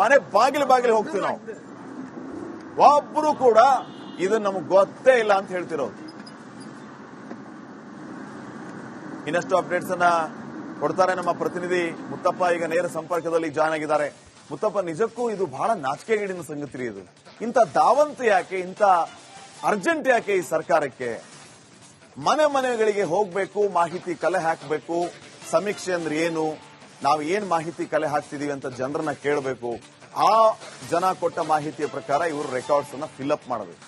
ಮನೆ ಬಾಗಿಲು ಬಾಗಿಲು ಹೋಗ್ತೀವಿ ನಾವು. ಒಬ್ರು ಕೂಡ ಇದು ನಮ್ಗೆ ಗೊತ್ತೇ ಇಲ್ಲ ಅಂತ ಹೇಳ್ತಿರೋದು. ಇನ್ನಷ್ಟು ಅಪ್ಡೇಟ್ಸ್ ಅನ್ನ ಕೊಡ್ತಾರೆ ನಮ್ಮ ಪ್ರತಿನಿಧಿ ಮುತ್ತಪ್ಪ. ಈಗ ನೇರ ಸಂಪರ್ಕದಲ್ಲಿ ಜಾಯ್ನ್ ಆಗಿದ್ದಾರೆ. ಮುತ್ತಪ್ಪ, ನಿಜಕ್ಕೂ ಇದು ಬಹಳ ನಾಚಿಕೆಗೇಡಿನ ಸಂಗತಿ ಇದು. ಇಂಥ ದಾವಂತ ಯಾಕೆ, ಇಂಥ ಅರ್ಜೆಂಟ್ ಯಾಕೆ ಈ ಸರ್ಕಾರಕ್ಕೆ? ಮನೆ ಮನೆಗಳಿಗೆ ಹೋಗ್ಬೇಕು, ಮಾಹಿತಿ ಕಲೆ ಹಾಕಬೇಕು. ಸಮೀಕ್ಷೆ ಅಂದ್ರೆ ಏನು? ನಾವು ಏನ್ ಮಾಹಿತಿ ಕಲೆ ಹಾಕ್ತಿದೀವಿ ಅಂತ ಜನರನ್ನ ಕೇಳಬೇಕು, ಆ ಜನ ಕೊಟ್ಟ ಮಾಹಿತಿಯ ಪ್ರಕಾರ ಇವರು ರೆಕಾರ್ಡ್ಸ್ ಅನ್ನ ಫಿಲ್ಅಪ್ ಮಾಡಬೇಕು.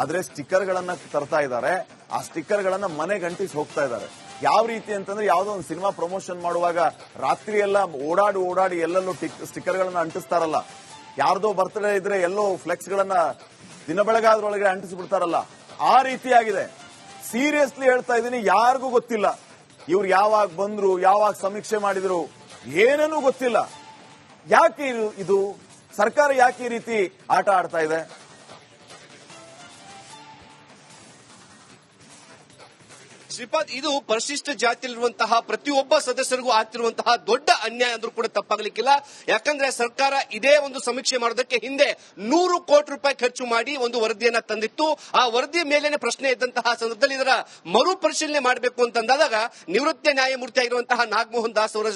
ಆದ್ರೆ ಸ್ಟಿಕ್ಕರ್ ಗಳನ್ನ ತರ್ತಾ ಇದ್ದಾರೆ, ಆ ಸ್ಟಿಕ್ಕರ್ ಗಳನ್ನ ಮನೆಗೆ ಅಂಟಿಸಿ ಹೋಗ್ತಾ ಇದ್ದಾರೆ. ಯಾವ ರೀತಿ ಅಂತಂದ್ರೆ ಯಾವುದೋ ಒಂದು ಸಿನಿಮಾ ಪ್ರಮೋಷನ್ ಮಾಡುವಾಗ ರಾತ್ರಿ ಎಲ್ಲ ಓಡಾಡಿ ಓಡಾಡಿ ಎಲ್ಲೆಲ್ಲೂ ಸ್ಟಿಕ್ಕರ್ ಗಳನ್ನ ಅಂಟಿಸ್ತಾರಲ್ಲ, ಯಾರ್ದೋ ಬರ್ತ್ಡೇ ಇದ್ರೆ ಎಲ್ಲೋ ಫ್ಲೆಕ್ಸ್ ಗಳನ್ನ ದಿನ ಬೆಳಗಾದ್ರೊಳಗೆ ಅಂಟಿಸ್ಬಿಡ್ತಾರಲ್ಲ, ಆ ರೀತಿಯಾಗಿದೆ ಸೀರಿಯಸ್ಲಿ ಹೇಳ್ತಾ ಇದ್ದೀನಿ, ಯಾರಿಗೂ ಗೊತ್ತಿಲ್ಲ. ಇವ್ರು ಯಾವಾಗ ಬಂದ್ರು, ಯಾವಾಗ ಸಮೀಕ್ಷೆ ಮಾಡಿದ್ರು ಏನೇನೂ ಗೊತ್ತಿಲ್ಲ. ಯಾಕೆ ಇದು ಸರ್ಕಾರ ಯಾಕೆ ಈ ರೀತಿ ಆಟ ಆಡ್ತಾ ಇದೆ? ಶ್ರೀಪಾದ್, ಇದು ಪರಿಶಿಷ್ಟ ಜಾತಿಯಲ್ಲಿರುವಂತಹ ಪ್ರತಿಯೊಬ್ಬ ಸದಸ್ಯರಿಗೂ ಆಗ್ತಿರುವಂತಹ ದೊಡ್ಡ ಅನ್ಯಾಯ ಅಂದ್ರೂ ಕೂಡ ತಪ್ಪಾಗಲಿಕ್ಕಿಲ್ಲ. ಯಾಕಂದ್ರೆ ಸರ್ಕಾರ ಇದೇ ಒಂದು ಸಮೀಕ್ಷೆ ಮಾಡೋದಕ್ಕೆ ಹಿಂದೆ ನೂರು ಕೋಟಿ ರೂಪಾಯಿ ಖರ್ಚು ಮಾಡಿ ಒಂದು ವರದಿಯನ್ನ ತಂದಿತ್ತು. ಆ ವರದಿಯ ಮೇಲೇನೆ ಪ್ರಶ್ನೆ ಇದ್ದಂತಹ ಸಂದರ್ಭದಲ್ಲಿ ಇದರ ಮರು ಪರಿಶೀಲನೆ ಮಾಡಬೇಕು ಅಂತಂದಾಗ ನಿವೃತ್ತ ನ್ಯಾಯಮೂರ್ತಿ ಆಗಿರುವಂತಹ ನಾಗಮೋಹನ್ ದಾಸ್ ಅವರ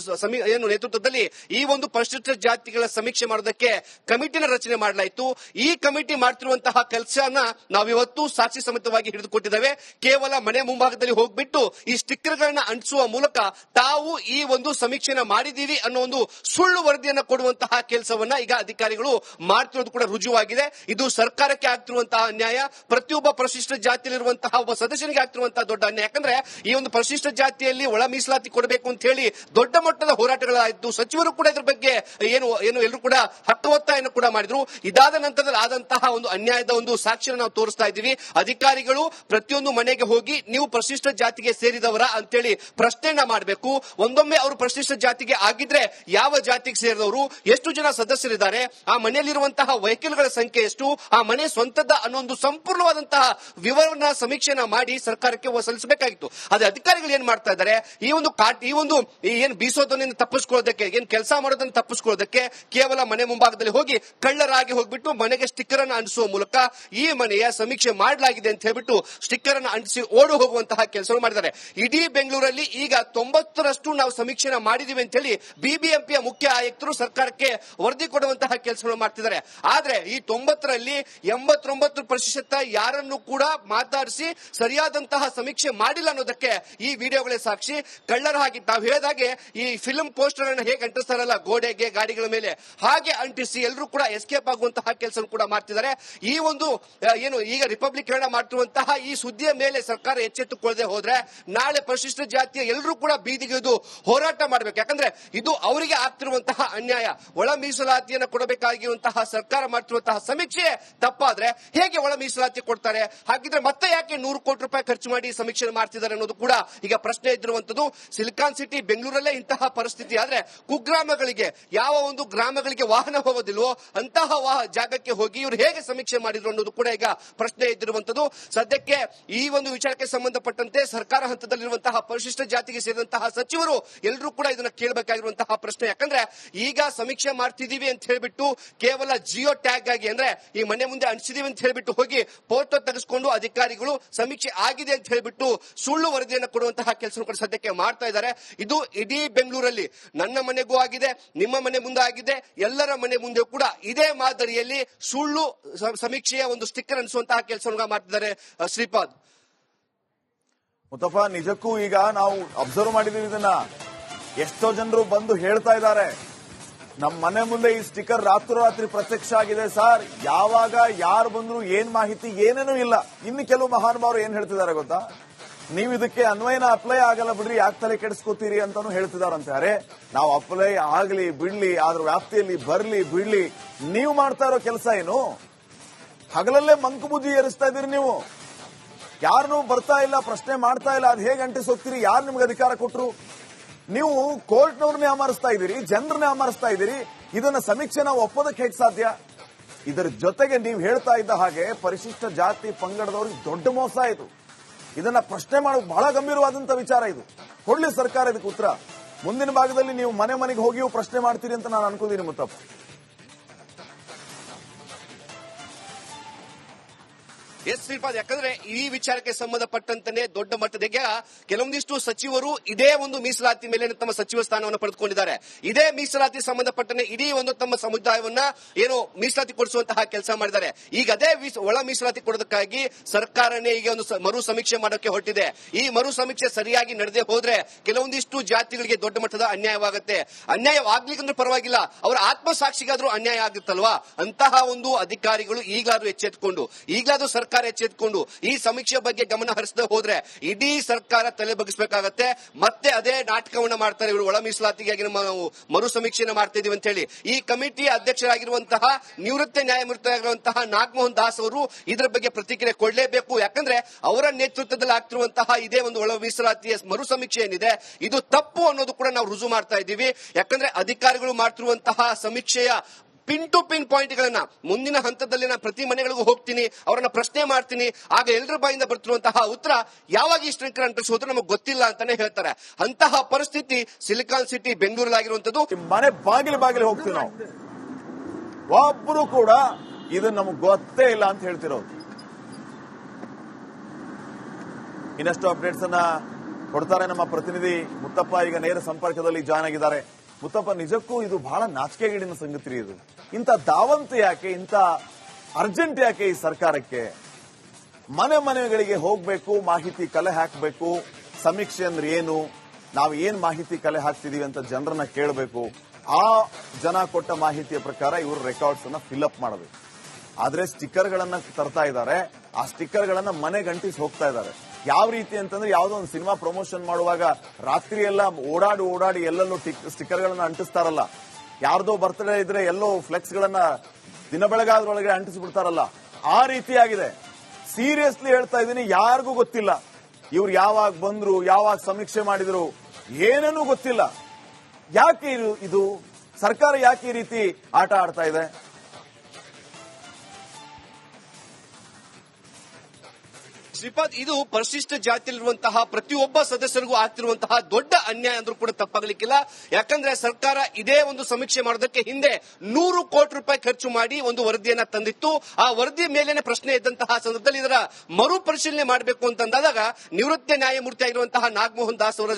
ಏನು ನೇತೃತ್ವದಲ್ಲಿ ಈ ಒಂದು ಪರಿಶಿಷ್ಟ ಜಾತಿಗಳ ಸಮೀಕ್ಷೆ ಮಾಡೋದಕ್ಕೆ ಕಮಿಟಿನ ರಚನೆ ಮಾಡಲಾಯಿತು. ಈ ಕಮಿಟಿ ಮಾಡ್ತಿರುವಂತಹ ಕೆಲಸನ ನಾವಿವತ್ತು ಸಾಕ್ಷಿ ಸಮೇತವಾಗಿ ಹಿಡಿದುಕೊಟ್ಟಿದ್ದೇವೆ. ಕೇವಲ ಮನೆ ಮುಂಭಾಗದಲ್ಲಿ ಹೋಗ್ಬಿಟ್ಟು ಈ ಸ್ಟಿಕ್ಕರ್ ಗಳನ್ನ ಅಂಟಿಸುವ ಮೂಲಕ ತಾವು ಈ ಒಂದು ಸಮೀಕ್ಷೆನ ಮಾಡಿದೀವಿ ಅನ್ನೋ ಒಂದು ಸುಳ್ಳು ವರದಿಯನ್ನ ಕೊಡುವಂತಹ ಕೆಲಸವನ್ನ ಈಗ ಅಧಿಕಾರಿಗಳು ಮಾಡ್ತಿರೋದು ಕೂಡ ರುಜುವಾಗಿದೆ. ಇದು ಸರ್ಕಾರಕ್ಕೆ ಆಗ್ತಿರುವಂತಹ ಅನ್ಯಾಯ, ಪ್ರತಿಯೊಬ್ಬ ಪರಿಶಿಷ್ಟ ಜಾತಿಯಲ್ಲಿರುವಂತಹ ಒಬ್ಬ ಸದಸ್ಯನಿಗೆ ಆಗ್ತಿರುವಂತಹ ದೊಡ್ಡ ಅನ್ಯಾಯ. ಯಾಕಂದ್ರೆ ಈ ಒಂದು ಪರಿಶಿಷ್ಟ ಜಾತಿಯಲ್ಲಿ ಒಳ ಮೀಸಲಾತಿ ಕೊಡಬೇಕು ಅಂತ ಹೇಳಿ ದೊಡ್ಡ ಮಟ್ಟದ ಹೋರಾಟಗಳಾಯಿತು. ಸಚಿವರು ಕೂಡ ಇದ್ರ ಬಗ್ಗೆ ಏನು ಏನು ಎಲ್ಲರೂ ಕೂಡ ಹಕ್ಕು ಒತ್ತಾಯನ ಕೂಡ ಮಾಡಿದ್ರು. ಇದಾದ ನಂತರದಲ್ಲಿ ಆದಂತಹ ಒಂದು ಅನ್ಯಾಯದ ಒಂದು ಸಾಕ್ಷಿಯನ್ನು ನಾವು ತೋರಿಸ್ತಾ ಇದ್ದೀವಿ. ಅಧಿಕಾರಿಗಳು ಪ್ರತಿಯೊಂದು ಮನೆಗೆ ಹೋಗಿ ನೀವು ಪರಿಶಿಷ್ಟ ಜಾತಿಗೆ ಸೇರಿದವರ ಅಂತೇಳಿ ಪ್ರಶ್ನೆಯನ್ನ ಮಾಡಬೇಕು. ಒಂದೊಮ್ಮೆ ಅವರು ಪರಿಶಿಷ್ಟ ಜಾತಿಗೆ ಆಗಿದ್ರೆ ಯಾವ ಜಾತಿಗೆ ಸೇರಿದವರು, ಎಷ್ಟು ಜನ ಸದಸ್ಯರಿದ್ದಾರೆ, ಆ ಮನೆಯಲ್ಲಿರುವಂತಹ ವೆಹಿಕಲ್ಗಳ ಸಂಖ್ಯೆ ಎಷ್ಟು, ಆ ಮನೆ ಸ್ವಂತದ ಅನ್ನೋ ಒಂದು ಸಂಪೂರ್ಣವಾದಂತಹ ವಿವರಣ ಸಮೀಕ್ಷೆನ ಮಾಡಿ ಸರ್ಕಾರಕ್ಕೆ ಸಲ್ಲಿಸಬೇಕಾಗಿತ್ತು. ಅದೇ ಅಧಿಕಾರಿಗಳು ಏನ್ ಮಾಡ್ತಾ ಇದ್ದಾರೆ, ಈ ಒಂದು ಈ ಒಂದು ಏನ್ ಬೀಸೋದನ್ನ ತಪ್ಪಿಸ್ಕೊಳ್ಳೋದಕ್ಕೆ, ಏನ್ ಕೆಲಸ ಮಾಡೋದನ್ನ ತಪ್ಪಿಸ್ಕೊಳ್ಳೋದಕ್ಕೆ ಕೇವಲ ಮನೆ ಮುಂಭಾಗದಲ್ಲಿ ಹೋಗಿ ಕಳ್ಳರಾಗಿ ಹೋಗ್ಬಿಟ್ಟು ಮನೆಗೆ ಸ್ಟಿಕ್ಕರ್ ಅನ್ನು ಅಂಟಿಸುವ ಮೂಲಕ ಈ ಮನೆಯ ಸಮೀಕ್ಷೆ ಮಾಡಲಾಗಿದೆ ಅಂತ ಹೇಳ್ಬಿಟ್ಟು ಸ್ಟಿಕ್ಕರ್ ಅನ್ನು ಅಂಟಿಸಿ ಓಡು ಹೋಗುವಂತಹ ಕೆಲಸ ಮಾಡಿದ್ದಾರೆ. ಇಡೀ ಬೆಂಗಳೂರಲ್ಲಿ ಈಗ ತೊಂಬತ್ತರಷ್ಟು ನಾವು ಸಮೀಕ್ಷೆನ ಮಾಡಿದೀವಿ ಅಂತ ಹೇಳಿ ಬಿಬಿಎಂಪಿಯ ಮುಖ್ಯ ಆಯುಕ್ತರು ಸರ್ಕಾರಕ್ಕೆ ವರದಿ ಕೊಡುವಂತಹ ಕೆಲಸಗಳು ಮಾಡ್ತಿದ್ದಾರೆ. ಆದ್ರೆ ಈ ತೊಂಬತ್ತರಲ್ಲಿ ಎಂಬತ್ತೊಂಬತ್ತು ಪ್ರತಿಶತ ಯಾರನ್ನು ಕೂಡ ಮಾತಾಡಿಸಿ ಸರಿಯಾದಂತಹ ಸಮೀಕ್ಷೆ ಮಾಡಿಲ್ಲ ಅನ್ನೋದಕ್ಕೆ ಈ ವಿಡಿಯೋಗಳೇ ಸಾಕ್ಷಿ. ಕಳ್ಳರ ಹಾಗೆ ತಾವು ಹೇಳಿದಾಗೆ ಈ ಫಿಲ್ಮ್ ಪೋಸ್ಟರ್ ಅನ್ನು ಹೇಗೆ ಅಂಟಿಸ್ತಾರಲ್ಲ, ಗೋಡೆಗೆ ಗಾಡಿಗಳ ಮೇಲೆ. ಹಾಗೆ ಅಂಟಿಸಿ ಎಲ್ಲರೂ ಕೂಡ ಎಸ್ಕೇಪ್ ಆಗುವಂತಹ ಕೆಲಸ ಕೂಡ ಮಾಡ್ತಿದ್ದಾರೆ. ಈ ಒಂದು ಏನು ಈಗ ರಿಪಬ್ಲಿಕ್ ಕೇರಳ ಮಾಡ್ತಿರುವಂತಹ ಈ ಸುದ್ದಿಯ ಮೇಲೆ ಸರ್ಕಾರ ಎಚ್ಚೆತ್ತುಕೊಳ್ಳದೆ ಹೋದ್ರೆ ನಾಳೆ ಪರಿಶಿಷ್ಟ ಜಾತಿಯ ಎಲ್ಲರೂ ಕೂಡ ಬೀದಿಗೆದು ಹೋರಾಟ ಮಾಡಬೇಕು. ಯಾಕಂದ್ರೆ ಇದು ಅವರಿಗೆ ಆಗ್ತಿರುವಂತಹ ಅನ್ಯಾಯ. ಒಳ ಮೀಸಲಾತಿಯನ್ನು ಕೊಡಬೇಕಾಗಿರುವಂತಹ ಸರ್ಕಾರ ಮಾಡ್ತಿರುವಂತಹ ಸಮೀಕ್ಷೆ ತಪ್ಪಾದ್ರೆ ಹೇಗೆ ಒಳ ಮೀಸಲಾತಿ ಕೊಡ್ತಾರೆ? ಹಾಗಿದ್ರೆ ಮತ್ತೆ ಯಾಕೆ ನೂರು ಕೋಟಿ ರೂಪಾಯಿ ಖರ್ಚು ಮಾಡಿ ಸಮೀಕ್ಷೆ ಮಾಡ್ತಿದ್ದಾರೆ ಅನ್ನೋದು ಕೂಡ ಈಗ ಪ್ರಶ್ನೆ ಇದ್ದಿರುವಂತದ್ದು ಸಿಲಿಕಾನ್ ಸಿಟಿ ಬೆಂಗಳೂರಲ್ಲೇ ಇಂತಹ ಪರಿಸ್ಥಿತಿ. ಆದ್ರೆ ಕುಗ್ರಾಮಗಳಿಗೆ ಯಾವ ಒಂದು ಗ್ರಾಮಗಳಿಗೆ ವಾಹನ ಹೋಗೋದಿಲ್ವೋ ಅಂತಹ ಜಾಗಕ್ಕೆ ಹೋಗಿ ಇವರು ಹೇಗೆ ಸಮೀಕ್ಷೆ ಮಾಡಿದ್ರು ಅನ್ನೋದು ಕೂಡ ಈಗ ಪ್ರಶ್ನೆ ಇದ್ದಿರುವಂತದ್ದು ಸದ್ಯಕ್ಕೆ ಈ ಒಂದು ವಿಚಾರಕ್ಕೆ ಸಂಬಂಧಪಟ್ಟಂತೆ ಸರ್ಕಾರ ಹಂತದಲ್ಲಿರುವಂತಹ ಪರಿಶಿಷ್ಟ ಜಾತಿಗೆ ಸೇರಿದಂತಹ ಸಚಿವರು ಎಲ್ಲರೂ ಕೂಡ ಇದನ್ನ ಕೇಳಬೇಕಾಗಿರುವಂತಹ ಪ್ರಶ್ನೆ. ಯಾಕಂದ್ರೆ ಈಗ ಸಮೀಕ್ಷೆ ಮಾಡ್ತಿದೀವಿ ಅಂತ ಹೇಳ್ಬಿಟ್ಟು ಕೇವಲ ಜಿಯೋ ಟ್ಯಾಗ್ ಆಗಿ ಅಂದ್ರೆ ಈ ಮನೆ ಮುಂದೆ ಅಂಟಿಸಿದೀವಿ ಅಂತ ಹೇಳ್ಬಿಟ್ಟು ಹೋಗಿ ಫೋಟೋ ತೆಗೆಸ್ಕೊಂಡು ಅಧಿಕಾರಿಗಳು ಸಮೀಕ್ಷೆ ಆಗಿದೆ ಅಂತ ಹೇಳ್ಬಿಟ್ಟು ಸುಳ್ಳು ವರದಿಯನ್ನು ಕೊಡುವಂತಹ ಕೆಲಸ ಕೂಡ ಸದ್ಯಕ್ಕೆ ಮಾಡ್ತಾ ಇದ್ದಾರೆ. ಇದು ಇಡೀ ಬೆಂಗಳೂರಲ್ಲಿ ನನ್ನ ಮನೆಗೂ ಆಗಿದೆ, ನಿಮ್ಮ ಮನೆ ಮುಂದೆ ಆಗಿದೆ, ಎಲ್ಲರ ಮನೆ ಮುಂದೆ ಕೂಡ ಇದೇ ಮಾದರಿಯಲ್ಲಿ ಸುಳ್ಳು ಸಮೀಕ್ಷೆಯ ಒಂದು ಸ್ಟಿಕ್ಕರ್ ಅನಿಸುವಂತಹ ಕೆಲಸವನ್ನು ಮಾಡ್ತಿದ್ದಾರೆ ಶ್ರೀಪಾದ್. ಮುತ್ತಪ್ಪ ನಿಜಕ್ಕೂ ಈಗ ನಾವು ಅಬ್ಸರ್ವ್ ಮಾಡಿದೀವಿ ಇದನ್ನ. ಎಷ್ಟೋ ಜನರು ಬಂದು ಹೇಳ್ತಾ ಇದ್ದಾರೆ. ನಮ್ಮ ಮನೆ ಮುಂದೆ ಈ ಸ್ಟಿಕ್ಕರ್ ರಾತ್ರೋರಾತ್ರಿ ಪ್ರತ್ಯಕ್ಷ ಆಗಿದೆ ಸರ್. ಯಾವಾಗ, ಯಾರು ಬಂದ್ರು ಏನ್ ಮಾಹಿತಿ, ಏನೇನೂ ಇಲ್ಲ. ಇನ್ನು ಕೆಲವು ಮಹಾನುಭಾವರು ಏನ್ ಹೇಳ್ತಿದ್ದಾರೆ ಗೊತ್ತಾ? ನೀವು ಇದಕ್ಕೆ ಅನ್ವಯನ ಅಪ್ಲೈ ಆಗಲ್ಲ ಬಿಡ್ರಿ, ಯಾಕೆ ತಲೆ ಕೆಡಿಸ್ಕೋತೀರಿ ಅಂತಾನು ಹೇಳ್ತಿದಾರಂತೆ. ಅರೆ, ನಾವು ಅಪ್ಲೈ ಆಗ್ಲಿ, ಬಿಡ್ಲಿ ಅದ್ರ ವ್ಯಾಪ್ತಿಯಲ್ಲಿ ಬರ್ಲಿ, ಬಿಡ್ಲಿ. ನೀವು ಮಾಡ್ತಾ ಇರೋ ಕೆಲಸ ಏನು? ಹಗಲಲ್ಲೇ ಮಂಕುಬುದ್ಧಿ ಏರಿಸ್ತಾ ಇದೀರಿ ನೀವು. ಯಾರನ್ನೂ ಬರ್ತಾ ಇಲ್ಲ, ಪ್ರಶ್ನೆ ಮಾಡ್ತಾ ಇಲ್ಲ, ಅದು ಹೇಗೆ ಅಂಟಿಸೋಗ್ತೀರಿ ಯಾರು ನಿಮ್ಗೆ ಅಧಿಕಾರ ಕೊಟ್ಟರು ನೀವು ಕೋರ್ಟ್ನವ್ರನ್ನೇ ಅಮರಿಸ್ತಾ ಇದ್ದೀರಿ, ಜನರನ್ನೇ ಅಮರಿಸ್ತಾ ಇದ್ದೀರಿ. ಇದನ್ನ ಸಮೀಕ್ಷೆ ನಾವು ಒಪ್ಪೋದಕ್ಕೆ ಹೇಗೆ ಸಾಧ್ಯ? ಇದರ ಜೊತೆಗೆ ನೀವು ಹೇಳ್ತಾ ಇದ್ದ ಹಾಗೆ ಪರಿಶಿಷ್ಟ ಜಾತಿ ಪಂಗಡದವ್ರಿಗೆ ದೊಡ್ಡ ಮೋಸ ಇದು. ಇದನ್ನ ಪ್ರಶ್ನೆ ಮಾಡೋದು ಬಹಳ ಗಂಭೀರವಾದಂತಹ ವಿಚಾರ ಇದು. ಕೊಡ್ಲಿ ಸರ್ಕಾರ ಇದಕ್ಕೆ ಉತ್ತರ. ಮುಂದಿನ ಭಾಗದಲ್ಲಿ ನೀವು ಮನೆ ಮನೆಗೆ ಹೋಗಿಯೂ ಪ್ರಶ್ನೆ ಮಾಡ್ತೀರಿ ಅಂತ ನಾನು ಅನ್ಕೋತೀನಿ ಮುತ್ತಪ್ಪ. ಎಸ್ ಶ್ರೀಪಾದ್, ಯಾಕಂದ್ರೆ ಈ ವಿಚಾರಕ್ಕೆ ಸಂಬಂಧಪಟ್ಟಂತೆ ದೊಡ್ಡ ಮಟ್ಟದ ಕೆಲವೊಂದಿಷ್ಟು ಸಚಿವರು ಇದೇ ಒಂದು ಮೀಸಲಾತಿ ಮೇಲೆ ತಮ್ಮ ಸಚಿವ ಸ್ಥಾನವನ್ನು ಪಡೆದುಕೊಂಡಿದ್ದಾರೆ. ಇದೇ ಮೀಸಲಾತಿ ಸಂಬಂಧಪಟ್ಟನೆ ಇಡೀ ಒಂದು ತಮ್ಮ ಸಮುದಾಯವನ್ನ ಏನು ಮೀಸಲಾತಿ ಕೊಡಿಸುವಂತಹ ಕೆಲಸ ಮಾಡಿದ್ದಾರೆ. ಈಗ ಅದೇ ಒಳ ಮೀಸಲಾತಿ ಕೊಡೋದಕ್ಕಾಗಿ ಸರ್ಕಾರನೇ ಈಗ ಒಂದು ಮರು ಸಮೀಕ್ಷೆ ಮಾಡೋಕೆ ಹೊರಟಿದೆ. ಈ ಮರು ಸಮೀಕ್ಷೆ ಸರಿಯಾಗಿ ನಡೆದೇ ಹೋದ್ರೆ ಕೆಲವೊಂದಿಷ್ಟು ಜಾತಿಗಳಿಗೆ ದೊಡ್ಡ ಮಟ್ಟದ ಅನ್ಯಾಯವಾಗುತ್ತೆ. ಅನ್ಯಾಯವಾಗ್ಲಿಕ್ಕಂದ್ರೂ ಪರವಾಗಿಲ್ಲ. ಅವರ ಆತ್ಮಸಾಕ್ಷಿಗಾದ್ರೂ ಅನ್ಯಾಯ ಆಗುತ್ತಲ್ವಾ ಅಂತಹ ಒಂದು ಅಧಿಕಾರಿಗಳು ಈಗಾದ್ರೂ ಎಚ್ಚೆತ್ಕೊಂಡು ಈಗಾದ್ರೂ ಸರ್ಕಾರ ಎಚ್ಚೆತ್ಕೊಂಡು ಈ ಸಮೀಕ್ಷೆ ಬಗ್ಗೆ ಗಮನ ಹರಿಸದೆ ಹೋದ್ರೆ ಇಡೀ ಸರ್ಕಾರ ತಲೆ ಬಗ್ಗಿಸಬೇಕಾಗತ್ತೆ. ಮತ್ತೆ ಅದೇ ನಾಟಕವನ್ನ ಮಾಡ್ತಾರೆ ಇವರು. ಒಳ ಮೀಸಲಾತಿಗಾಗಿ ನಾವು ಮರು ಸಮೀಕ್ಷೆನ ಮಾಡ್ತಾ ಇದೀವಿ ಅಂತ ಹೇಳಿ ಈ ಕಮಿಟಿ ಅಧ್ಯಕ್ಷರಾಗಿರುವಂತಹ ನಿವೃತ್ತ ನ್ಯಾಯಮೂರ್ತಿಯಾಗಿರುವಂತಹ ನಾಗಮೋಹನ್ ದಾಸ್ ಅವರು ಇದರ ಬಗ್ಗೆ ಪ್ರತಿಕ್ರಿಯೆ ಕೊಡಲೇಬೇಕು. ಯಾಕಂದ್ರೆ ಅವರ ನೇತೃತ್ವದಲ್ಲಿ ಆಗ್ತಿರುವಂತಹ ಇದೇ ಒಂದು ಒಳ ಮೀಸಲಾತಿಯ ಮರು ಸಮೀಕ್ಷೆ ಏನಿದೆ, ಇದು ತಪ್ಪು ಅನ್ನೋದು ಕೂಡ ನಾವು ರುಜು ಮಾಡ್ತಾ ಇದ್ದೀವಿ ಯಾಕಂದ್ರೆ ಅಧಿಕಾರಿಗಳು ಮಾಡ್ತಿರುವಂತಹ ಸಮೀಕ್ಷೆಯ ಪಿನ್ ಟು ಪಿನ್ ಪಾಯಿಂಟ್ ಗಳನ್ನ ಮುಂದಿನ ಹಂತದಲ್ಲಿ ನಾನು ಪ್ರತಿ ಮನೆಗಳಿಗೂ ಹೋಗ್ತೀನಿ, ಅವರನ್ನ ಪ್ರಶ್ನೆ ಮಾಡ್ತೀನಿ, ಆಗ ಎಲ್ಲರ ಬಾಯಿಂದ ಬರ್ತಿರುವಂತಹ ಉತ್ತರ ಯಾವಾಗ ಈ ಸ್ಟ್ರಿಂಕರ್ ಅಂಟಿಸೋದು ನಮಗೆ ಗೊತ್ತಿಲ್ಲ ಅಂತಾನೆ ಹೇಳ್ತಾರೆ. ಅಂತಹ ಪರಿಸ್ಥಿತಿ ಸಿಲಿಕಾನ್ ಸಿಟಿ ಬೆಂಗಳೂರಲ್ಲಾಗಿರುವಂತದ್ದು ಮನೆ ಬಾಗಿಲು ಬಾಗಿಲು ಹೋಗ್ತೀವಿ ನಾವು. ಒಬ್ಬರು ಕೂಡ ಇದು ನಮಗೆ ಗೊತ್ತೇ ಇಲ್ಲ ಅಂತ ಹೇಳ್ತಿರೋದು. ಇನ್ನಷ್ಟು ಅಪ್ಡೇಟ್ಸ್ ಅನ್ನ ಕೊಡ್ತಾರೆ ನಮ್ಮ ಪ್ರತಿನಿಧಿ ಮುತ್ತಪ್ಪ, ಈಗ ನೇರ ಸಂಪರ್ಕದಲ್ಲಿ ಜಾಯ್ನ್ ಆಗಿದ್ದಾರೆ. ಮುತ್ತಪ್ಪ, ನಿಜಕ್ಕೂ ಇದು ಬಹಳ ನಾಚಿಕೆಗೇಡಿನ ಸಂಗತಿ ಇದು. ಇಂಥ ದಾವಂತ ಯಾಕೆ, ಇಂಥ ಅರ್ಜೆಂಟ್ ಯಾಕೆ ಈ ಸರ್ಕಾರಕ್ಕೆ? ಮನೆ ಮನೆಗಳಿಗೆ ಹೋಗ್ಬೇಕು, ಮಾಹಿತಿ ಕಲೆ ಹಾಕಬೇಕು. ಸಮೀಕ್ಷೆ ಅಂದ್ರೆ ಏನು? ನಾವು ಏನ್ ಮಾಹಿತಿ ಕಲೆ ಹಾಕ್ತಿದೀವಿ ಅಂತ ಜನರನ್ನ ಕೇಳಬೇಕು. ಆ ಜನ ಕೊಟ್ಟ ಮಾಹಿತಿಯ ಪ್ರಕಾರ ಇವರು ರೆಕಾರ್ಡ್ಸ್ ಅನ್ನ ಫಿಲ್ಅಪ್ ಮಾಡಬೇಕು. ಆದ್ರೆ ಸ್ಟಿಕ್ಕರ್ ಗಳನ್ನ ತರ್ತಾ ಇದ್ದಾರೆ. ಆ ಸ್ಟಿಕ್ಕರ್ ಗಳನ್ನ ಮನೆ ಅಂಟಿಸಿ ಹೋಗ್ತಾ ಇದ್ದಾರೆ. ಯಾವ ರೀತಿ ಅಂತಂದ್ರೆ ಯಾವ್ದೋ ಒಂದು ಸಿನಿಮಾ ಪ್ರಮೋಷನ್ ಮಾಡುವಾಗ ರಾತ್ರಿ ಎಲ್ಲ ಓಡಾಡಿ ಓಡಾಡಿ ಎಲ್ಲೆಲ್ಲೂ ಸ್ಟಿಕ್ಕರ್ ಗಳನ್ನ ಅಂಟಿಸ್ತಾರಲ್ಲ. ಯಾರ್ದೋ ಬರ್ತ್ಡೇ ಇದ್ರೆ ಎಲ್ಲೋ ಫ್ಲೆಕ್ಸ್ ಗಳನ್ನ ದಿನ ಬೆಳಗಾದ್ರೊಳಗೆ ಅಂಟಿಸ್ಬಿಡ್ತಾರಲ್ಲ. ಆ ರೀತಿಯಾಗಿದೆ ಸೀರಿಯಸ್ಲಿ ಹೇಳ್ತಾ ಇದ್ದೀನಿ, ಯಾರಿಗೂ ಗೊತ್ತಿಲ್ಲ. ಇವ್ರು ಯಾವಾಗ ಬಂದ್ರು, ಯಾವಾಗ ಸಮೀಕ್ಷೆ ಮಾಡಿದ್ರು ಏನೇನೂ ಗೊತ್ತಿಲ್ಲ. ಯಾಕೆ ಇದು ಸರ್ಕಾರ ಯಾಕೆ ಈ ರೀತಿ ಆಟ ಆಡ್ತಾ ಇದೆ? ಶ್ರೀಪಾದ್, ಇದು ಪರಿಶಿಷ್ಟ ಜಾತಿಯಲ್ಲಿರುವಂತಹ ಪ್ರತಿಯೊಬ್ಬ ಸದಸ್ಯರಿಗೂ ಆಗ್ತಿರುವಂತಹ ದೊಡ್ಡ ಅನ್ಯಾಯ ಅಂದ್ರೂ ಕೂಡ ತಪ್ಪಾಗಲಿಕ್ಕಿಲ್ಲ. ಯಾಕಂದ್ರೆ ಸರ್ಕಾರ ಇದೇ ಒಂದು ಸಮೀಕ್ಷೆ ಮಾಡೋದಕ್ಕೆ ಹಿಂದೆ ನೂರು ಕೋಟಿ ರೂಪಾಯಿ ಖರ್ಚು ಮಾಡಿ ಒಂದು ವರದಿಯನ್ನ ತಂದಿತ್ತು. ಆ ವರದಿ ಮೇಲೇನೆ ಪ್ರಶ್ನೆ ಇದ್ದಂತಹ ಸಂದರ್ಭದಲ್ಲಿ ಇದರ ಮರು ಪರಿಶೀಲನೆ ಮಾಡಬೇಕು ಅಂತಂದಾಗ ನಿವೃತ್ತ ನ್ಯಾಯಮೂರ್ತಿ ಆಗಿರುವಂತಹ ನಾಗಮೋಹನ್ ದಾಸ್ ಅವರ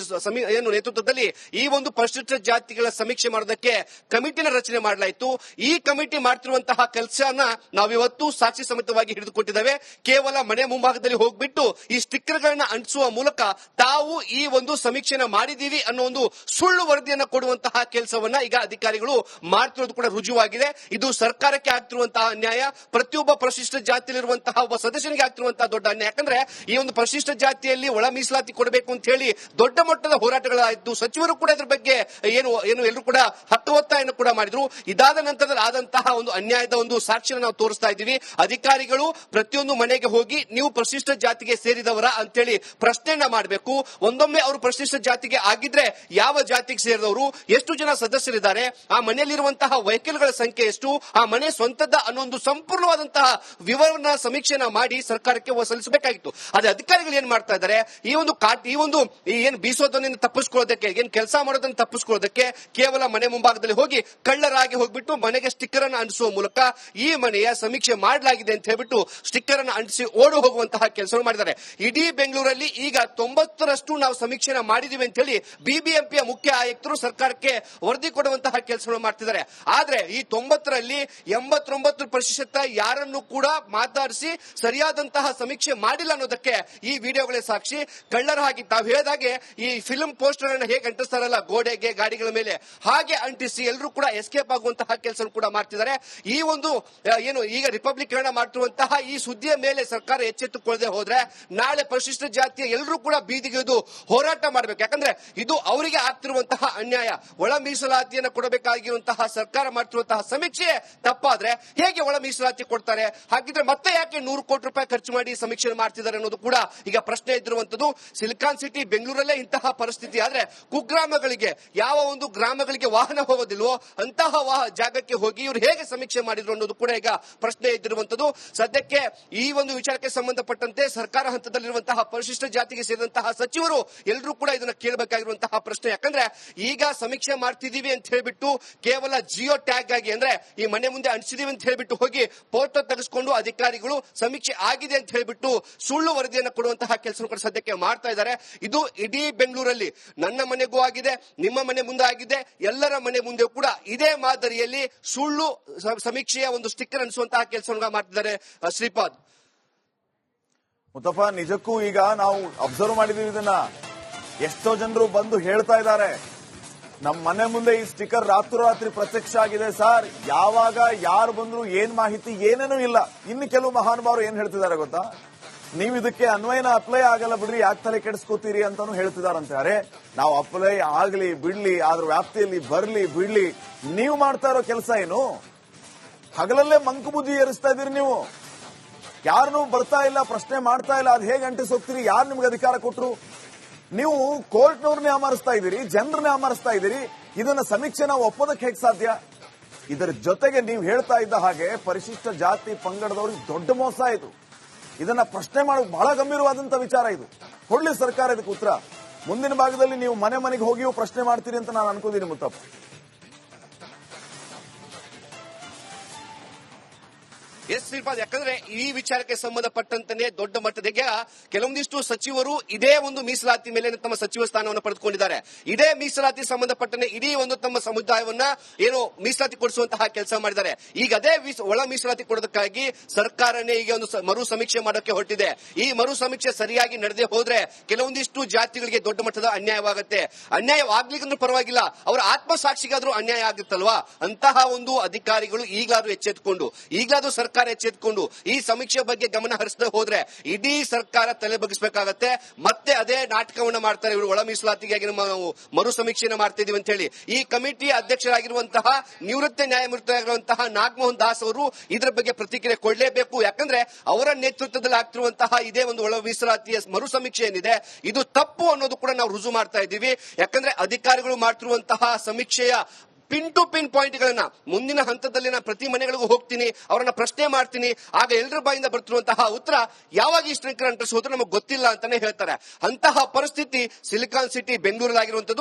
ಏನು ನೇತೃತ್ವದಲ್ಲಿ ಈ ಒಂದು ಪರಿಶಿಷ್ಟ ಜಾತಿಗಳ ಸಮೀಕ್ಷೆ ಮಾಡೋದಕ್ಕೆ ಕಮಿಟಿನ ರಚನೆ ಮಾಡಲಾಯಿತು. ಈ ಕಮಿಟಿ ಮಾಡ್ತಿರುವಂತಹ ಕೆಲಸನ ನಾವಿವತ್ತು ಸಾಕ್ಷಿ ಸಮೇತವಾಗಿ ಹಿಡಿದುಕೊಟ್ಟಿದ್ದೇವೆ. ಕೇವಲ ಮನೆ ಮುಂಭಾಗದಲ್ಲಿ ಹೋಗ್ಬಿಟ್ಟು ಈ ಸ್ಟಿಕ್ಕರ್ ಗಳನ್ನ ಅಂಟಿಸುವ ಮೂಲಕ ತಾವು ಈ ಒಂದು ಸಮೀಕ್ಷೆನ ಮಾಡಿದೀವಿ ಅನ್ನೋ ಒಂದು ಸುಳ್ಳು ವರದಿಯನ್ನ ಕೊಡುವಂತಹ ಕೆಲಸವನ್ನ ಈಗ ಅಧಿಕಾರಿಗಳು ಮಾಡ್ತಿರೋದು ಕೂಡ ರುಜುವಾಗಿದೆ. ಇದು ಸರ್ಕಾರಕ್ಕೆ ಆಗ್ತಿರುವಂತಹ ಅನ್ಯಾಯ, ಪ್ರತಿಯೊಬ್ಬ ಪರಿಶಿಷ್ಟ ಜಾತಿಯಲ್ಲಿರುವಂತಹ ಒಬ್ಬ ಸದಸ್ಯನಿಗೆ ಆಗ್ತಿರುವಂತಹ ದೊಡ್ಡ ಅನ್ಯಾಯ. ಯಾಕಂದ್ರೆ ಈ ಒಂದು ಪರಿಶಿಷ್ಟ ಜಾತಿಯಲ್ಲಿ ಒಳ ಮೀಸಲಾತಿ ಕೊಡಬೇಕು ಅಂತ ಹೇಳಿ ದೊಡ್ಡ ಮಟ್ಟದ ಹೋರಾಟಗಳಾಯಿತು. ಸಚಿವರು ಕೂಡ ಇದ್ರ ಬಗ್ಗೆ ಏನು ಏನು ಎಲ್ಲರೂ ಕೂಡ ಹಕ್ಕು ಒತ್ತಾಯನ್ನು ಕೂಡ ಮಾಡಿದ್ರು. ಇದಾದ ನಂತರದಲ್ಲಿ ಆದಂತಹ ಒಂದು ಅನ್ಯಾಯದ ಒಂದು ಸಾಕ್ಷಿಯನ್ನು ನಾವು ತೋರಿಸ್ತಾ ಇದ್ದೀವಿ. ಅಧಿಕಾರಿಗಳು ಪ್ರತಿಯೊಂದು ಮನೆಗೆ ಹೋಗಿ ನೀವು ಪರಿಶಿಷ್ಟ ಜಾತಿಗೆ ಸೇರಿದವರ ಅಂತೇಳಿ ಪ್ರಶ್ನೆಯನ್ನ ಮಾಡಬೇಕು. ಒಂದೊಮ್ಮೆ ಅವರು ಪರಿಶಿಷ್ಟ ಜಾತಿಗೆ ಆಗಿದ್ರೆ ಯಾವ ಜಾತಿಗೆ ಸೇರಿದವರು, ಎಷ್ಟು ಜನ ಸದಸ್ಯರಿದ್ದಾರೆ, ಆ ಮನೆಯಲ್ಲಿರುವಂತಹ ವೆಹಿಕಲ್ಗಳ ಸಂಖ್ಯೆ ಎಷ್ಟು, ಆ ಮನೆ ಸ್ವಂತದ ಅನ್ನೋ ಒಂದು ಸಂಪೂರ್ಣವಾದಂತಹ ವಿವರ ಸಮೀಕ್ಷೆನ ಮಾಡಿ ಸರ್ಕಾರಕ್ಕೆ ಸಲ್ಲಿಸಬೇಕಾಗಿತ್ತು. ಅದೇ ಅಧಿಕಾರಿಗಳು ಏನ್ ಮಾಡ್ತಾ ಇದ್ದಾರೆ, ಈ ಒಂದು ಕಾಟ್, ಈ ಒಂದು ಏನ್ ಬೀಸೋದನ್ನ ತಪ್ಪಿಸ್ಕೊಳ್ಳೋದಕ್ಕೆ, ಏನ್ ಕೆಲಸ ಮಾಡೋದನ್ನ ತಪ್ಪಿಸ್ಕೊಳ್ಳೋದಕ್ಕೆ ಕೇವಲ ಮನೆ ಮುಂಭಾಗದಲ್ಲಿ ಹೋಗಿ ಕಳ್ಳರಾಗಿ ಹೋಗ್ಬಿಟ್ಟು ಮನೆಗೆ ಸ್ಟಿಕ್ಕರ್ ಅನ್ನು ಅಂಟಿಸುವ ಮೂಲಕ ಈ ಮನೆಯ ಸಮೀಕ್ಷೆ ಮಾಡಲಾಗಿದೆ ಅಂತ ಹೇಳ್ಬಿಟ್ಟು ಸ್ಟಿಕ್ಕರ್ ಅನ್ನು ಅಂಟಿಸಿ ಓಡು ಹೋಗುವಂತಹ ಕೆಲಸ ಮಾಡಿದ್ದಾರೆ. ಇಡೀ ಬೆಂಗಳೂರಲ್ಲಿ ಈಗ ತೊಂಬತ್ತರಷ್ಟು ನಾವು ಸಮೀಕ್ಷೆನ ಮಾಡಿದೀವಿ ಅಂತ ಹೇಳಿ ಬಿಬಿಎಂಪಿಯ ಮುಖ್ಯ ಆಯುಕ್ತರು ಸರ್ಕಾರಕ್ಕೆ ವರದಿ ಕೊಡುವಂತಹ ಕೆಲಸಗಳು ಮಾಡ್ತಿದ್ದಾರೆ. ಆದ್ರೆ ಈ ತೊಂಬತ್ತರಲ್ಲಿ ಎಂಬತ್ತೊಂಬತ್ತು ಪ್ರತಿಶತ ಯಾರನ್ನು ಕೂಡ ಮಾತಾಡಿಸಿ ಸರಿಯಾದಂತಹ ಸಮೀಕ್ಷೆ ಮಾಡಿಲ್ಲ ಅನ್ನೋದಕ್ಕೆ ಈ ವಿಡಿಯೋಗಳೇ ಸಾಕ್ಷಿ. ಕಳ್ಳರ ಹಾಗೆ ತಾವು ಹೇಳಿದಾಗೆ ಈ ಫಿಲ್ಮ್ ಪೋಸ್ಟರ್ ಅನ್ನು ಹೇಗೆ ಅಂಟಿಸ್ತಾರಲ್ಲ, ಗೋಡೆಗೆ, ಗಾಡಿಗಳ ಮೇಲೆ ಹಾಗೆ ಅಂಟಿಸಿ ಎಲ್ಲರೂ ಕೂಡ ಎಸ್ಕೇಪ್ ಆಗುವಂತಹ ಕೆಲಸ ಕೂಡ ಮಾಡ್ತಿದ್ದಾರೆ. ಈ ಒಂದು ಏನು ಈಗ ರಿಪಬ್ಲಿಕ್ ಮಾಡ್ತಿರುವಂತಹ ಈ ಸುದ್ದಿಯ ಮೇಲೆ ಸರ್ಕಾರ ಎಚ್ಚೆತ್ತುಕೊಳ್ಳದೆ ಹೋದ್ರೆ ನಾಳೆ ಪರಿಶಿಷ್ಟ ಜಾತಿಯ ಎಲ್ಲರೂ ಕೂಡ ಬೀದಿಗಿಳಿದು ಹೋರಾಟ ಮಾಡಬೇಕು. ಯಾಕಂದ್ರೆ ಇದು ಅವರಿಗೆ ಆಗ್ತಿರುವಂತಹ ಅನ್ಯಾಯ. ಒಳ ಮೀಸಲಾತಿಯನ್ನು ಕೊಡಬೇಕಾಗಿರುವಂತಹ ಸರ್ಕಾರ ಮಾಡ್ತಿರುವಂತಹ ಸಮೀಕ್ಷೆ ತಪ್ಪಾದ್ರೆ ಹೇಗೆ ಒಳ ಮೀಸಲಾತಿ ಕೊಡ್ತಾರೆ? ಹಾಗಿದ್ರೆ ಮತ್ತೆ ಯಾಕೆ ನೂರು ಕೋಟಿ ರೂಪಾಯಿ ಖರ್ಚು ಮಾಡಿ ಸಮೀಕ್ಷೆ ಮಾಡ್ತಿದ್ದಾರೆ ಅನ್ನೋದು ಕೂಡ ಈಗ ಪ್ರಶ್ನೆ ಇದ್ದಿರುವಂತದ್ದು ಸಿಲಿಕಾನ್ ಸಿಟಿ ಬೆಂಗಳೂರಲ್ಲೇ ಇಂತಹ ಪರಿಸ್ಥಿತಿ. ಆದ್ರೆ ಕುಗ್ರಾಮಗಳಿಗೆ ಯಾವ ಒಂದು ಗ್ರಾಮಗಳಿಗೆ ವಾಹನ ಹೋಗೋದಿಲ್ವೋ ಅಂತಹ ಜಾಗಕ್ಕೆ ಹೋಗಿ ಇವರು ಹೇಗೆ ಸಮೀಕ್ಷೆ ಮಾಡಿದ್ರು ಅನ್ನೋದು ಕೂಡ ಈಗ ಪ್ರಶ್ನೆ ಇದ್ದಿರುವಂತದ್ದು ಸದ್ಯಕ್ಕೆ ಈ ಒಂದು ವಿಚಾರಕ್ಕೆ ಸಂಬಂಧಪಟ್ಟಂತೆ ಸರ್ಕಾರ ಹಂತದಲ್ಲಿರುವಂತಹ ಪರಿಶಿಷ್ಟ ಜಾತಿಗೆ ಸೇರಿದಂತಹ ಸಚಿವರು ಎಲ್ಲರೂ ಕೂಡ ಇದನ್ನ ಕೇಳಬೇಕಾಗಿರುವಂತಹ ಪ್ರಶ್ನೆ. ಯಾಕಂದ್ರೆ ಈಗ ಸಮೀಕ್ಷೆ ಮಾಡ್ತಿದೀವಿ ಅಂತ ಹೇಳ್ಬಿಟ್ಟು ಕೇವಲ ಜಿಯೋ ಟ್ಯಾಗ್ ಆಗಿ ಅಂದ್ರೆ ಈ ಮನೆ ಮುಂದೆ ಅಂಟಿಸಿದೀವಿ ಅಂತ ಹೇಳ್ಬಿಟ್ಟು ಹೋಗಿ ಫೋಟೋ ತೆಗೆಸ್ಕೊಂಡು ಅಧಿಕಾರಿಗಳು ಸಮೀಕ್ಷೆ ಆಗಿದೆ ಅಂತ ಹೇಳ್ಬಿಟ್ಟು ಸುಳ್ಳು ವರದಿಯನ್ನು ಕೊಡುವಂತಹ ಕೆಲಸ ಕೂಡ ಸದ್ಯಕ್ಕೆ ಮಾಡ್ತಾ ಇದ್ದಾರೆ. ಇದು ಇಡೀ ಬೆಂಗಳೂರಲ್ಲಿ ನನ್ನ ಮನೆಗೂ ಆಗಿದೆ, ನಿಮ್ಮ ಮನೆ ಮುಂದೆ ಆಗಿದೆ, ಎಲ್ಲರ ಮನೆ ಮುಂದೆ ಕೂಡ ಇದೇ ಮಾದರಿಯಲ್ಲಿ ಸುಳ್ಳು ಸಮೀಕ್ಷೆಯ ಒಂದು ಸ್ಟಿಕ್ಕರ್ ಅನಿಸುವಂತಹ ಕೆಲಸವನ್ನು ಮಾಡ್ತಿದ್ದಾರೆ ಶ್ರೀಪಾದ್. ಮುತ್ತಪ್ಪ ನಿಜಕ್ಕೂ ಈಗ ನಾವು ಅಬ್ಸರ್ವ್ ಮಾಡಿದೀವಿ ಇದನ್ನ. ಎಷ್ಟೋ ಜನರು ಬಂದು ಹೇಳ್ತಾ ಇದ್ದಾರೆ. ನಮ್ಮ ಮನೆ ಮುಂದೆ ಈ ಸ್ಟಿಕ್ಕರ್ ರಾತ್ರೋರಾತ್ರಿ ಪ್ರತ್ಯಕ್ಷ ಆಗಿದೆ ಸರ್. ಯಾವಾಗ ಯಾರು ಬಂದ್ರು ಏನ್ ಮಾಹಿತಿ ಏನೇನೂ ಇಲ್ಲ. ಇನ್ನು ಕೆಲವು ಮಹಾನುಭಾವರು ಏನ್ ಹೇಳ್ತಿದ್ದಾರೆ ಗೊತ್ತಾ? ನೀವು ಇದಕ್ಕೆ ಅನ್ವಯನ ಅಪ್ಲೈ ಆಗಲ್ಲ ಬಿಡ್ರಿ, ಯಾಕೆ ತಲೆ ಕೆಡಿಸ್ಕೋತೀರಿ ಅಂತಾನು ಹೇಳ್ತಿದಾರಂತೆ ಅರೆ ನಾವು ಅಪ್ಲೈ ಆಗ್ಲಿ, ಬಿಡ್ಲಿ ಅದ್ರ ವ್ಯಾಪ್ತಿಯಲ್ಲಿ ಬರ್ಲಿ, ಬಿಡ್ಲಿ. ನೀವು ಮಾಡ್ತಾ ಇರೋ ಕೆಲಸ ಏನು? ಹಗಲಲ್ಲೇ ಮಂಕು ಬುದ್ಧಿ ಏರಿಸ್ತಾ ಇದೀರಿ ನೀವು. ಯಾರನ್ನೂ ಬರ್ತಾ ಇಲ್ಲ, ಪ್ರಶ್ನೆ ಮಾಡ್ತಾ ಇಲ್ಲ, ಅದು ಹೇಗೆ ಅಂಟಿಸ್ ಹೋಗ್ತೀರಿ ಯಾರು ನಿಮ್ಗೆ ಅಧಿಕಾರ ಕೊಟ್ಟರು ನೀವು ಕೋರ್ಟ್ನವ್ರನ್ನೇ ಅಮರಿಸ್ತಾ ಇದ್ದೀರಿ, ಜನರನ್ನೇ ಅಮರಿಸ್ತಾ ಇದ್ದೀರಿ, ಇದನ್ನ ಸಮೀಕ್ಷೆ ನಾವು ಒಪ್ಪೋದಕ್ಕೆ ಹೇಗೆ ಸಾಧ್ಯ? ಇದರ ಜೊತೆಗೆ ನೀವು ಹೇಳ್ತಾ ಇದ್ದ ಹಾಗೆ ಪರಿಶಿಷ್ಟ ಜಾತಿ ಪಂಗಡದವ್ರಿಗೆ ದೊಡ್ಡ ಮೋಸ ಇದು. ಇದನ್ನ ಪ್ರಶ್ನೆ ಮಾಡೋದು ಬಹಳ ಗಂಭೀರವಾದಂತಹ ವಿಚಾರ ಇದು. ಕೊಡ್ಲಿ ಸರ್ಕಾರ ಇದಕ್ಕೆ ಉತ್ತರ. ಮುಂದಿನ ಭಾಗದಲ್ಲಿ ನೀವು ಮನೆ ಮನೆಗೆ ಹೋಗಿಯೂ ಪ್ರಶ್ನೆ ಮಾಡ್ತೀರಿ ಅಂತ ನಾನು ಅನ್ಕೋತೀನಿ ಮುತ್ತಪ್ಪ. ಎಸ್ ಶ್ರೀಪಾದ್, ಯಾಕಂದ್ರೆ ಈ ವಿಚಾರಕ್ಕೆ ಸಂಬಂಧಪಟ್ಟಂತೆ ದೊಡ್ಡ ಮಟ್ಟದ ಕೆಲವೊಂದಿಷ್ಟು ಸಚಿವರು ಇದೇ ಒಂದು ಮೀಸಲಾತಿ ಮೇಲೆ ತಮ್ಮ ಸಚಿವ ಸ್ಥಾನವನ್ನು ಪಡೆದುಕೊಂಡಿದ್ದಾರೆ. ಇದೇ ಮೀಸಲಾತಿ ಸಂಬಂಧಪಟ್ಟಂತೆ ಇಡೀ ಒಂದು ತಮ್ಮ ಸಮುದಾಯವನ್ನ ಏನು ಮೀಸಲಾತಿ ಕೊಡಿಸುವಂತಹ ಕೆಲಸ ಮಾಡಿದ್ದಾರೆ. ಈಗ ಅದೇ ಒಳ ಮೀಸಲಾತಿ ಕೊಡೋದಕ್ಕಾಗಿ ಸರ್ಕಾರನೇ ಈಗ ಒಂದು ಮರು ಸಮೀಕ್ಷೆ ಮಾಡೋಕೆ ಹೊರಟಿದೆ. ಈ ಮರು ಸಮೀಕ್ಷೆ ಸರಿಯಾಗಿ ನಡೆದೇ ಹೋದ್ರೆ ಕೆಲವೊಂದಿಷ್ಟು ಜಾತಿಗಳಿಗೆ ದೊಡ್ಡ ಮಟ್ಟದ ಅನ್ಯಾಯವಾಗುತ್ತೆ. ಅನ್ಯಾಯವಾಗ್ಲಿಕ್ಕಂದ್ರೂ ಪರವಾಗಿಲ್ಲ, ಅವರ ಆತ್ಮಸಾಕ್ಷಿಗಾದ್ರೂ ಅನ್ಯಾಯ ಆಗುತ್ತಲ್ವಾ? ಅಂತಹ ಒಂದು ಅಧಿಕಾರಿಗಳು ಈಗಾದ್ರೂ ಎಚ್ಚೆತ್ತುಕೊಂಡು ಈಗಲಾದ್ರೂ ಸರ್ಕಾರ ಎಚ್ಚೆತ್ಕೊಂಡು ಈ ಸಮೀಕ್ಷೆ ಬಗ್ಗೆ ಗಮನ ಹರಿಸದೆ ಹೋದ್ರೆ ಇಡೀ ಸರ್ಕಾರ ತಲೆ ಬಗ್ಗಿಸಬೇಕಾಗತ್ತೆ. ಮತ್ತೆ ಅದೇ ನಾಟಕವನ್ನ ಮಾಡ್ತಾರೆ ಇವರು ಒಳ ಮೀಸಲಾತಿಗಾಗಿ ನಾವು ಮರು ಮಾಡ್ತಾ ಇದೀವಿ ಅಂತ ಹೇಳಿ ಈ ಕಮಿಟಿ ಅಧ್ಯಕ್ಷರಾಗಿರುವಂತಹ ನಿವೃತ್ತ ನ್ಯಾಯಮೂರ್ತಿಯಾಗಿರುವಂತಹ ನಾಗಮೋಹನ್ ದಾಸ್ ಅವರು ಇದರ ಬಗ್ಗೆ ಪ್ರತಿಕ್ರಿಯೆ ಕೊಡಲೇಬೇಕು. ಯಾಕಂದ್ರೆ ಅವರ ನೇತೃತ್ವದಲ್ಲಿ ಆಗ್ತಿರುವಂತಹ ಇದೇ ಒಂದು ಒಳ ಮೀಸಲಾತಿಯ ಮರು ಸಮೀಕ್ಷೆ ಏನಿದೆ, ಇದು ತಪ್ಪು ಅನ್ನೋದು ಕೂಡ ನಾವು ರುಜು ಮಾಡ್ತಾ ಇದ್ದೀವಿ ಯಾಕಂದ್ರೆ ಅಧಿಕಾರಿಗಳು ಮಾಡ್ತಿರುವಂತಹ ಸಮೀಕ್ಷೆಯ ಪಿನ್ ಟು ಪಿನ್ ಪಾಯಿಂಟ್ ಗಳನ್ನ ಮುಂದಿನ ಹಂತದಲ್ಲಿ ನಾನು ಪ್ರತಿ ಮನೆಗಳಿಗೂ ಹೋಗ್ತೀನಿ, ಅವರನ್ನ ಪ್ರಶ್ನೆ ಮಾಡ್ತೀನಿ, ಆಗ ಎಲ್ಲರ ಬಾಯಿಂದ ಬರ್ತಿರುವಂತಹ ಉತ್ತರ ಯಾವಾಗ ಈ ಅಂಟಿಸೋದು ನಮಗೆ ಗೊತ್ತಿಲ್ಲ ಅಂತಾನೆ ಹೇಳ್ತಾರೆ. ಅಂತಹ ಪರಿಸ್ಥಿತಿ ಸಿಲಿಕಾನ್ ಸಿಟಿ ಬೆಂಗಳೂರಲ್ಲಾಗಿರುವಂತದ್ದು